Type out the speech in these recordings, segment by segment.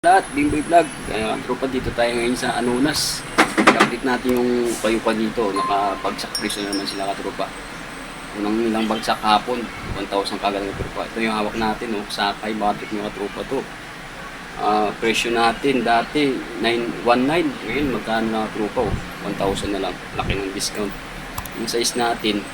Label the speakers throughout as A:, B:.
A: lahat, Bimboy Vlog. Kaya tropa dito tayo ngayon sa Anunas. I-update natin yung kayo pa dito. Nakapagsak presyo naman sila katropa. Unang ilang bagsak hapon, 1,000 kagad ng tropa. Ito yung hawak natin, oh. Sakay, bakit yung katropa to. Ah, presyo natin dati 919 ngayon magkano na tropa oh? 1,000 na lang laki ng discount yung size natin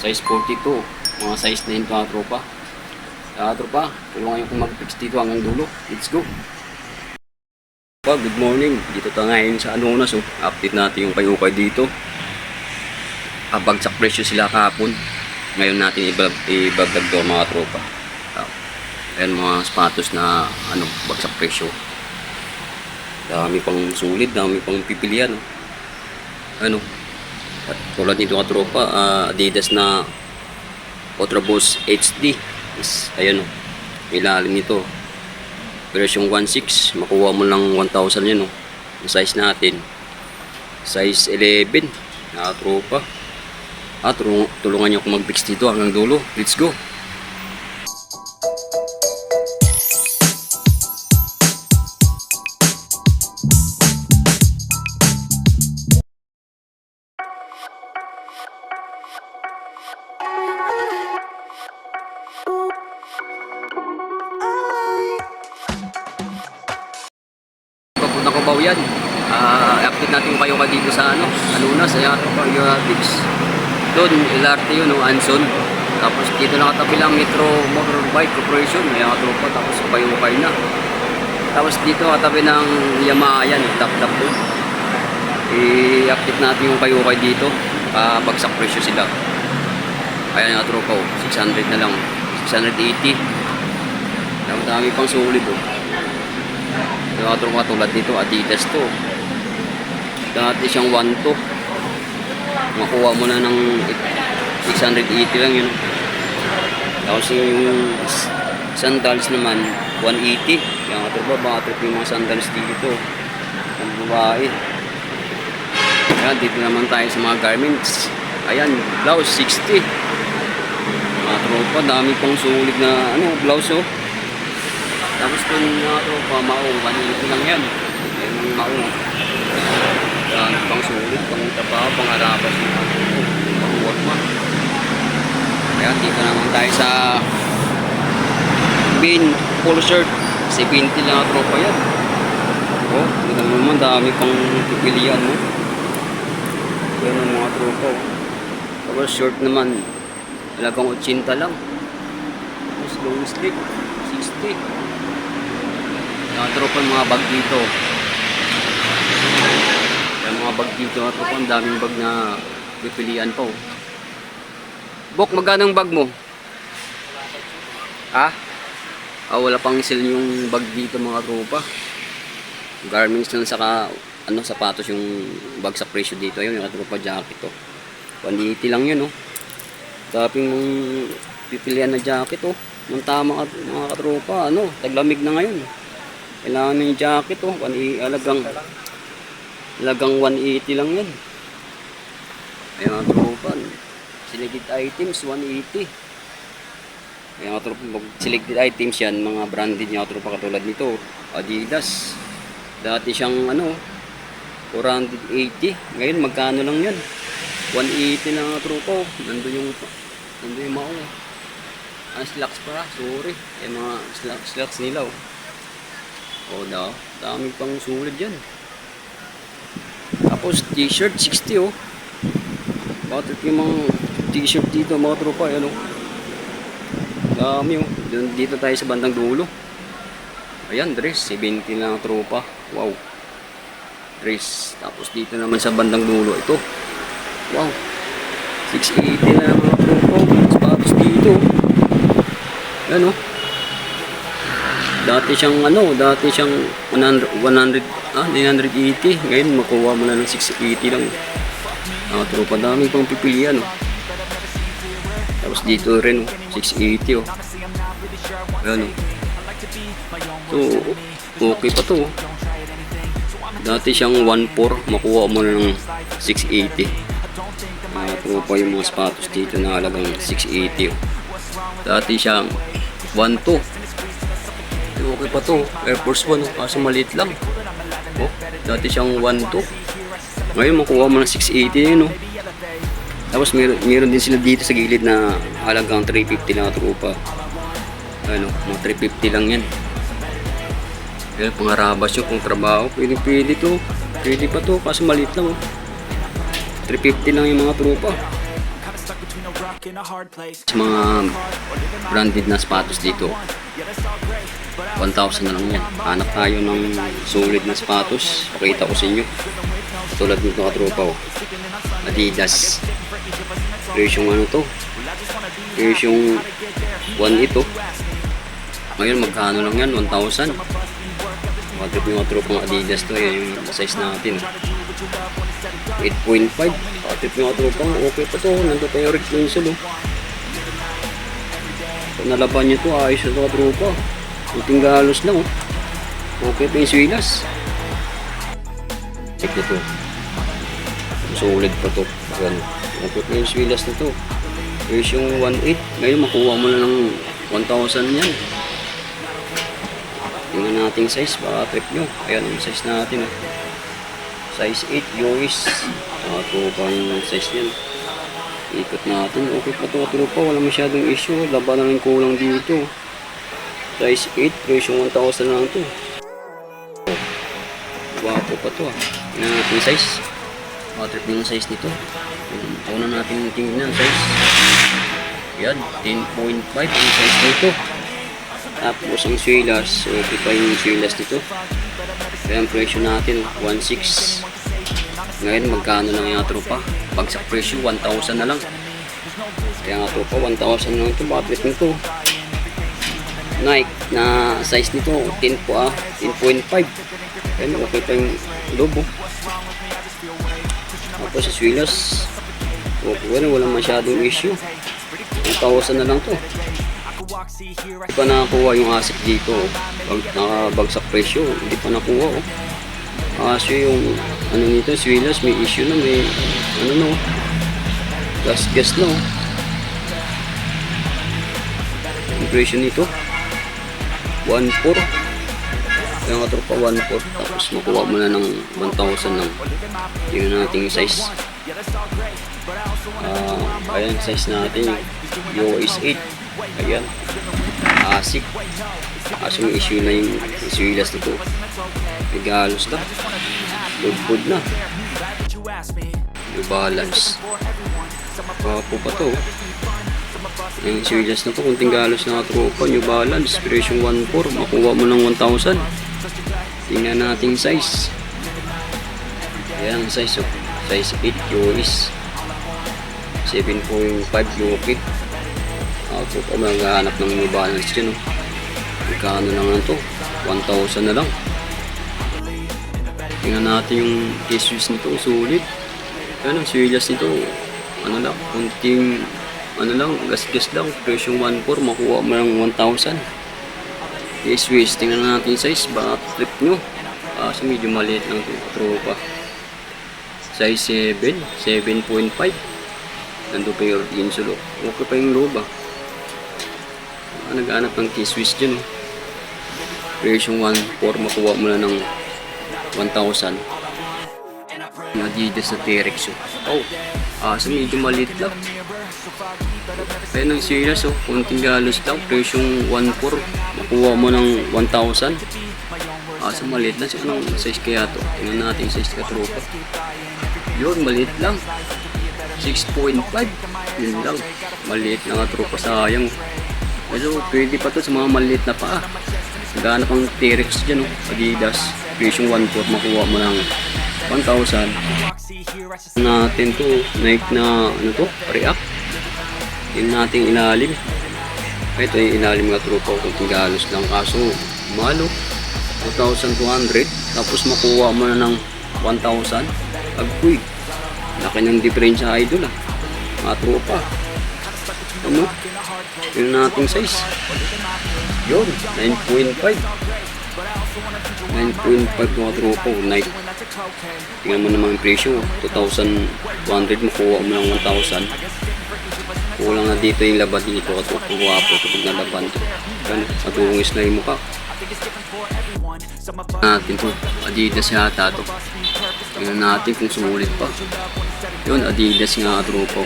A: size 42 mga size na yun mga tropa tulungan yung kung mag-fix dito hanggang dulo let's go Pa, good morning dito tayo ngayon sa Anonas oh. update natin yung kayukay dito abagsak presyo sila kahapon ngayon natin ibag ibagdag to mga tropa Ah, Ayan mga sapatos na ano, bagsak presyo. Dami pang sulit, dami pang pipilian. No? Ano? At tulad nito ka tropa, ah, Adidas na Ultraboost HD. Is, ayan o. Ilalim nito. Presyong 1.6. Makuha mo lang 1,000 yan o. Yung size natin. Size 11. Na tropa. Ah, tulung- tulungan niyo akong mag-fix dito hanggang dulo. Let's go. Tapos dito katabi ng Yamaha yan, tap-tap doon. I-update natin yung payukay dito, ah, bagsak presyo sila. Ayan yung tropa, oh, 600 na lang, 680. Ang dami pang sulit, oh. Yung mga tropa tulad dito, Adidas to. Dati siyang 1 to. Makuha mo na ng 680 lang yun. Tapos yung sandals naman, 180. Yung mga tropa, baka trip yung mga sandals dito. Ang babae. Ayan, dito naman tayo sa mga garments. Ayan, blouse, 60. Mga tropa, dami pang sulit na ano, blouse oh. Tapos kung mga tropa, maong, kanilip lang yan. Yan ang maong. Yan, pang sulit, pang taba, pang arabas, pang workman. Kaya dito naman tayo sa bin full shirt. 70 lang ang tropa yan. Oh, dito naman dami pang pipilian mo. Yan ang mga tropa. oh. Tapos short naman, talagang 80 lang. Tapos long sleeve, 60. Yung tropa mga bag dito. Yung mga bag dito, mga tropa, ang daming bag na pipilian po. Bok, magkano bag mo? Ha? Ah, wala pang sale yung bag dito mga tropa. Garments lang saka ano sapatos yung bag sa presyo dito yun yung tropa jacket to. 180 lang yun oh. Taping mong pipilian na jacket oh. Nung tama ka, mga katropa, ano, taglamig na ngayon. Kailangan ng jacket oh, 180, alagang alagang 180 lang yan. Ayan mga tropa, selected items 180. Ayan mga tropa, pag selected items yan, mga branded mga tropa katulad nito, Adidas. Dati siyang ano, 480. Ngayon magkano lang yan? 180 na mga tropa. oh. Nandun yung nandun yung mao. Ang slacks pa, sorry. Yung mga slacks, slacks nila oh. Oh, daw. Dami pang sulit dyan. Tapos t-shirt 60 oh. Bakit yung mga t-shirt dito mga tropa, ano? Dami oh. Dito tayo sa bandang dulo. Ayan, dress. 70 lang ang tropa. Wow. Dress. Tapos dito naman sa bandang dulo. Ito. Wow. 680 na mga tropa. Sapatos dito. Ayan oh. Dati siyang ano, dati siyang 100, 100 ah, 980. Ngayon makuha mo na ng 680 lang. Mga tropa, dami pang pipilian. Oh. Tapos dito rin, oh, 680 oh. Ayan oh. So, okay pa to. oh. Dati siyang 1.4, makuha mo na ng 680. Mga tropa yung mga sapatos dito na halagang 680 oh. Dati siyang 1.2. Okay pa to. Air Force One, oh. kaso maliit lang. Oh, dati siyang 1 to. Ngayon makuha mo ng 680 yun, oh. Tapos meron, meron din sila dito sa gilid na halagang 350 lang ang trupa. Ano, mga 350 lang yan. Kaya pangarabas yun kung trabaho. Pwede pwede to. Pwede pa to, kaso maliit lang, oh. 350 lang yung mga trupa. Sa mga branded na sapatos dito, 1,000 na lang yan. Hanap tayo ng solid na sapatos. Pakita ko sa inyo. Tulad nito katropa ko. Adidas. Presyong ano to? Presyong 1 ito. Ngayon magkano lang yan? 1,000. Watrip yung watrip ng Adidas to. Yan yung size natin. 8.5. Watrip yung watrip pang okay pa to. Nandito pa yung Rick Winsel oh. Pag nalaban nyo to, ayos na to katropa. Puting galos lang oh. Okay pa yung swilas. Check na to. Solid pa to. Yan. Okay pa yung swilas na to. Here's yung 1.8. Ngayon makuha mo na ng 1,000 yan. Tingnan natin yung size. Baka trip nyo. Ayan yung size natin. Oh. Size 8. Yois. Saka to pa yung size niyan. Ikot natin. Okay pa to. Trupa. Wala masyadong issue. Laban na lang kulang dito. Size 8. Presyo 1,000 lang to. Wapo pa to ah. Tingnan natin yung size. Yung size nito. Una natin tingnan size. Yan, 10.5 ang size nito. Tapos ang swilas, okay pa yung swilas nito. Kaya ang presyo natin, 1.6. Ngayon, magkano lang yung tropa? Pag sa presyo, 1,000 na lang. Kaya nga tropa, 1,000 na lang ito. Bakit nito? Nike na size nito, 10 po ah, 10.5. Kaya okay pa yung lobo. Tapos sa swilas, okay, wala, walang masyadong issue. 1,000 na lang to. Hindi pa nakakuha yung asset dito. oh. Pag nakabagsak presyo, hindi pa nakuha. Oh. Kaso yung ano nito, swilas, may issue na, may ano no, gas-gas na. oh. Yung presyo nito, 1.4. Kaya nga tropa 1.4. Tapos makuha mo na ng 1,000 lang. Tingnan natin yung size. Ah, ayan, size natin yung US 8. Ayan. Asik. Kaso may issue na yung swilas nito. Nagalos na. Lugpod na. Yung balance. Papo pa to. Yung swilas na to, kunting galos na tropa, new balance, presyo 1.4, makuha mo ng 1,000. Tingnan natin size. Ayan ang size, oh. size 8 US. 7.5 Yokit. Ako po maghahanap ng new balance dyan. Oh. Magkano lang to? 1,000 na lang. Tingnan natin yung issues nito. Sulit. Yan ang swilas nito. Ano lang, kunting ano lang, gas-gas lang. Presyong 1.4, makuha mo lang 1,000. I-swiss, tingnan natin yung size. Baka trip nyo. Kaso medyo maliit lang ito. Tropa. Size 7, 7.5. Nandun pa yung insulo. Okay pa yung roba. Ah, nag-aanap ng T-Swiss dyan. Oh. Presyong 1.4, makuha mo na ng 1,000. Yung Adidas na T-Rex. Oh, ah, so medyo maliit lang. Kaya ng serious oh, kunting galos lang, presyong 1.4, makuha mo ng 1,000. Ah, so maliit lang siya, anong size kaya to? Tingnan natin yung size ka tropa. Yun, maliit lang. 6.5, yun lang. Maliit lang nga tropa, sayang. Pero pwede pa to sa mga maliit na paa. Gana pang T-Rex dyan oh, Adidas. Presyong 1.4, makuha mo ng 1,000 natin to Nike na ano to react yung nating ilalim ito yung ilalim nga tropa ko kung galos lang. Kaso malo. 2,200 tapos makuha mo na ng 1,000 agpuy laki ng diferensya idol ah. Mga tropa. Ano? Yung nating size. Yun 9.5 9.5 mga tropa Nike. Tingnan mo naman yung presyo, 2,200 makuha mo lang 1,000. Kulang na dito yung laban dito at kuha po ito pag nalaban to. Yan, matungis na yung mukha. natin to. Adidas yata to. Tingnan natin kung sumulit pa. Yun, Adidas nga tropo.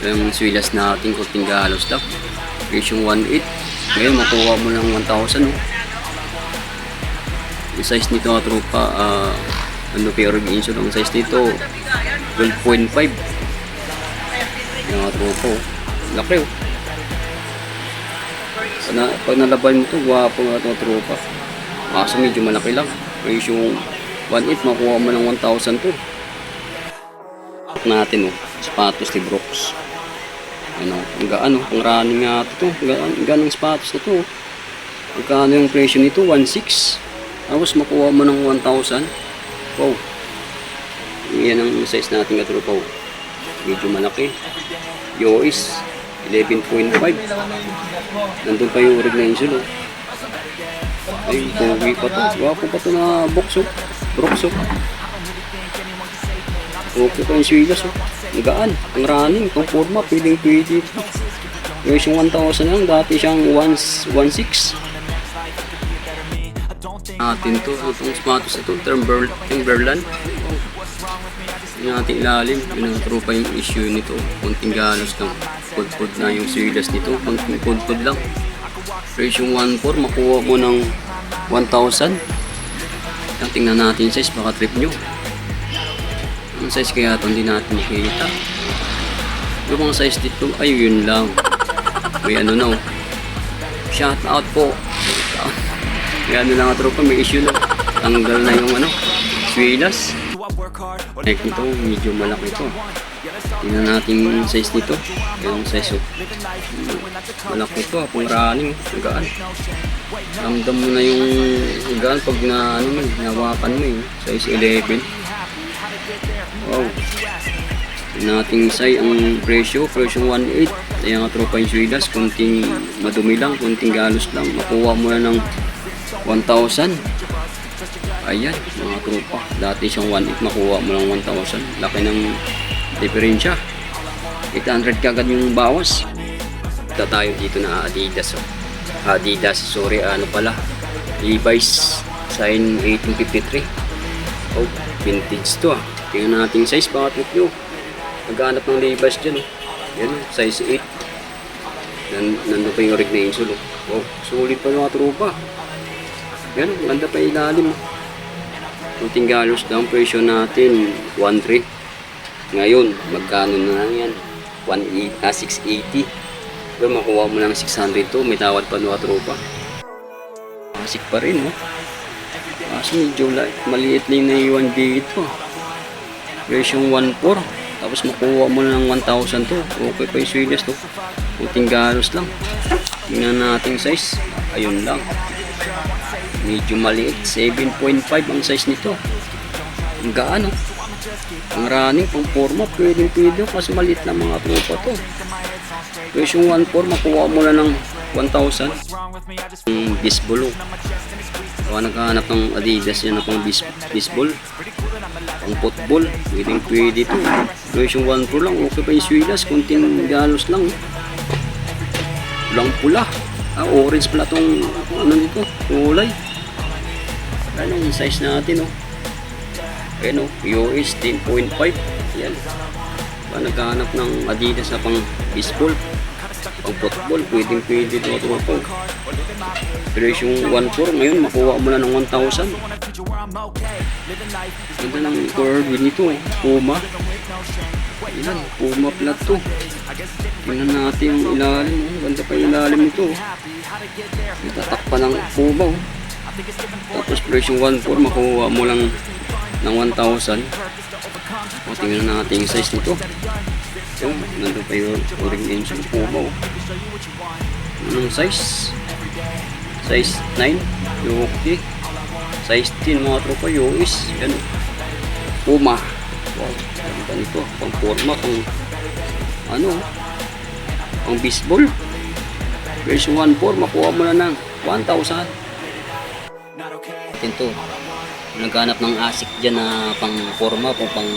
A: Yung swilas natin kung tinggalos lang. Presyo 1.8. Ngayon, makuha mo lang 1,000. Oh. Yung size nito nga tropa, ah, ano pero ginso lang. Size nito, 12.5. Yung mga tropa. oh. Laki oh. Pag, na, pag nalaban mo to, gwapo nga itong tropa. Kaso medyo malaki lang. Ratio 1.8, makuha mo ng 1,000 to. At natin oh, sapatos ni Brooks. Ano, ang gaano, ang running nga ito. Gaan, ang gaanong sapatos na to. oh. Magkano yung presyo nito? 1.6. Tapos makuha mo ng 1,000. Wow. Yan ang size natin katropa. oh. Medyo malaki. Yois, 11.5. Nandun pa yung rig na insul. Oh. Ay, pogi pa to. Gwapo pa to na box oh. Brooks oh. Okay pa yung swilas oh. Ang gaan. Ang running. Ang forma. Piling pwede. Yung isang 1,000 lang. Dati siyang 1.6. Atin to. Itong sapatos na to. Timber, Timberland. Yung ating ilalim. Yun ang tropa yung issue nito. Kunting galos lang. Pud-pud na yung swilas nito. Kunting pud-pud lang. Ratio 1.4. Makuha mo ng 1,000. Yan, tingnan natin size. Baka trip nyo. Ang size kaya ito hindi natin makikita. Yung mga size dito, ay yun lang. May ano na oh. Shout out po. Ano lang nga tropa, may issue na. Tanggal na yung ano, swilas. Neck nito, medyo malaki ito. Tingnan natin yung size nito. Yung size oh. Malaki ito, pang running. Ang gaan. Ramdam mo na yung ang gaan pag na, ano mo, nawakan mo eh. Size 11. Wow. Yung nating say ang presyo, presyo 1.8. Kaya nga tropa yung swidas, kunting madumi lang, kunting galos lang. Makuha mo na ng 1,000. Ayan, mga tropa. Dati siyang 1.8, makuha mo lang 1,000. Laki ng diferensya. 800 kagad yung bawas. Ito tayo dito na Adidas. Oh. Adidas, sorry, ano pala. Levi's, sign 1853. Oh, vintage to ah. Tingnan natin size, baka trip nyo. Naghanap ng Levi's dyan. Oh. Yan oh, size 8. Nan nandun pa yung rig na. Oh. oh, sulit pa mga tropa. Yan, ganda pa ilalim. Oh. Kunting galos daw ang presyo natin, 1.3. Ngayon, magkano na lang yan? 1.8, ah, 680. Pero makuha mo lang 600 to, may tawad pa mga tropa. Asik pa rin, oh. Kaso medyo maliit lang na yung 1 po. Presyo 1.4. Tapos makuha mo lang 1,000 to. Okay pa yung swigas to. Puting galos lang. Tingnan natin size. Ayun lang. Medyo maliit. 7.5 ang size nito. Ang gaan oh. Ang running, pang forma, pwedeng pwede kasi maliit lang mga tropa to. Presyo 1.4, makuha mo lang ng 1,000. Ang baseball oh. Kung naghahanap ng Adidas yan na pang baseball. Pang football. Pwedeng pwede to. Presyo 1 pro lang. Okay pa yung swilas. Kunting galos lang. Pulang pula. Ah, orange pala tong ano nito. Kulay. Ano yung size natin oh. Ayan oh. US 10.5. Yan. Kung naghahanap ng Adidas na pang baseball. Pang football. Pwedeng pwede to. Ito po. Presyo 1.4 ngayon makuha mo na ng 1,000. Ganda ng curve nito eh. Puma. Ilan? Puma plat to. Tingnan natin yung ilalim. oh. Ganda pa yung ilalim nito. oh. Itatak pa ng Puma. oh. Tapos presyo 1.4 makuha mo lang ng 1,000. O tingnan natin yung size nito. Yung, nandun pa yung ring names ng Puma. oh. Anong size? Size 9, Yoki. Size 10, mga tropa, US. Yan. Puma. Wow, ganda nito. Pang forma, pang ano, pang baseball. Version 1.4, makuha mo na ng 1,000. Atin to. Naghanap ng asik dyan na pang forma, pang, pang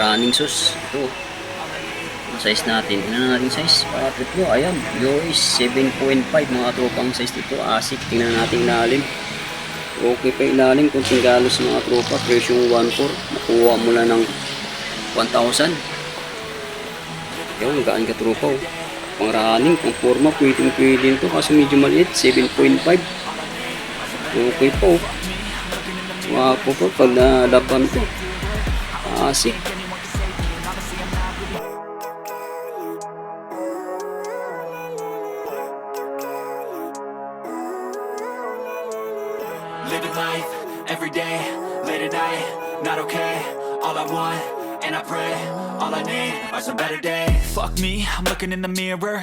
A: running shoes. Ito. size natin. Tingnan na natin size. Para trip mo. Ayan. US 7.5 mga tropang size dito. Asik. Tingnan natin ilalim. Okay pa ilalim. Kunting galos mga tropa. Presyong 1.4. Makuha mo lang ng 1,000. Yun, gaan ka tropa. Oh. Pang running, pang forma, pwedeng pwede ito. Kaso medyo maliit. 7.5. Okay po. Mga po po. Pag nalaban to. Asik.
B: Ah, Living life every day, late at night, not okay. All I want, and I pray, all I need are some better days. Fuck me, I'm looking in the mirror,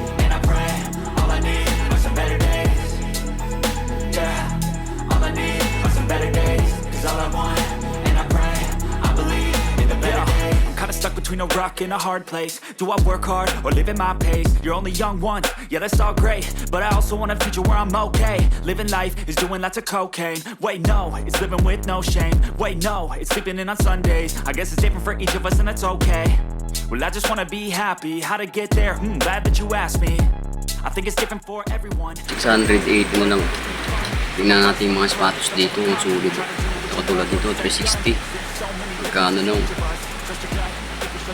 B: between a rock and a hard place. Do I work hard or live at my pace? You're only young once, yeah, that's all great. But I also want a future where I'm okay. Living life is doing lots of cocaine. Wait, no, it's living with no shame. Wait, no, it's sleeping in on Sundays. I guess it's different for each of us, and that's okay. Well, I just wanna be happy. How to get there? Hmm, glad that you asked me. I think it's different for everyone.
A: 680 mo lang. Tingnan natin yung mga sapatos dito. Ang sulit. Katulad nito, 360. Magkano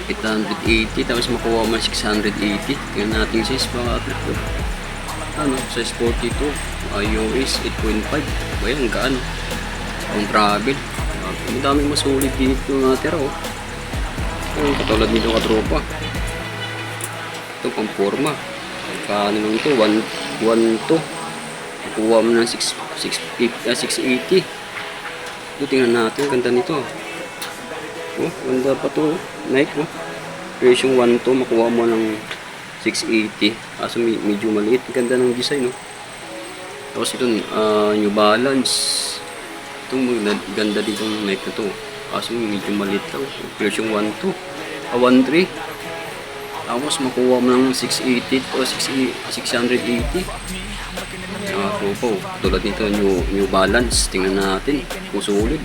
A: na? 880 tapos makuha mo 680 tingnan natin size mga trip ano size 42 iOS 8.5 ba yan gaano pang travel uh, ang daming masulit dito natira oh. Oh katulad nito katropa ito pang forma. Kaano lang ito? 1 1 to makuha mo ng 6 650 ah, 680 ito tingnan natin. Ganda nito. Oh, ganda pa to. oh. Nike, oh. Presyong 1 to, makuha mo ng 680. Kaso me- medyo maliit. Ganda ng design, no? Tapos ito, ah, New Balance. Ito, maganda- ganda dito ng Nike to. Kaso medyo maliit lang. Presyong 1 to. Ah, 1.3. Tapos makuha mo ng 680 o 6 680. Ah, tropo. Tulad nito, New, New Balance. Tingnan natin kung sulit.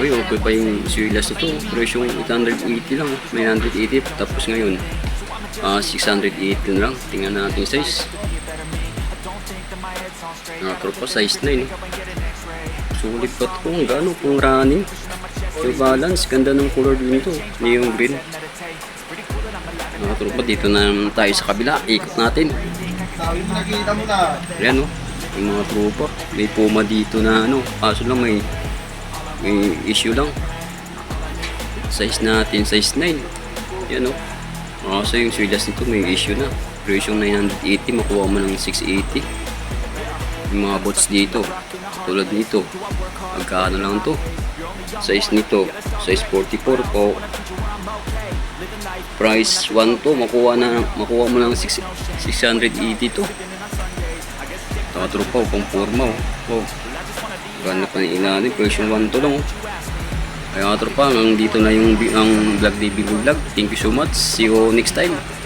A: Uy, okay pa yung Silas ito. Presyong 880 lang. 980. Tapos ngayon, ah 680 na lang. Tingnan natin size. Mga tropa, size 9. Sulit pa ito. Ang gano'n kung running. Yung balance, ganda ng color din ito. Neon green. Mga tropa, dito na tayo sa kabila. Ikot natin. Ayan o. Yung mga tropa. May puma dito na ano. Kaso lang may may issue lang. Size natin, size 9. Yan o. Kaso yung swilas nito may issue na. Presyong 980, makuha mo ng 680. Yung mga bots dito. Tulad nito. Magkano lang to. Size nito, size 44 po. Price 1 to, makuha na makuha mo lang 6, 680 to. Tatro pa, pang oh. Oh. Ganda pa ng ilalim, version 1 to lang oh. Kaya tropa, hanggang dito na yung ang vlog ni Vlog. Thank you so much. See you next time.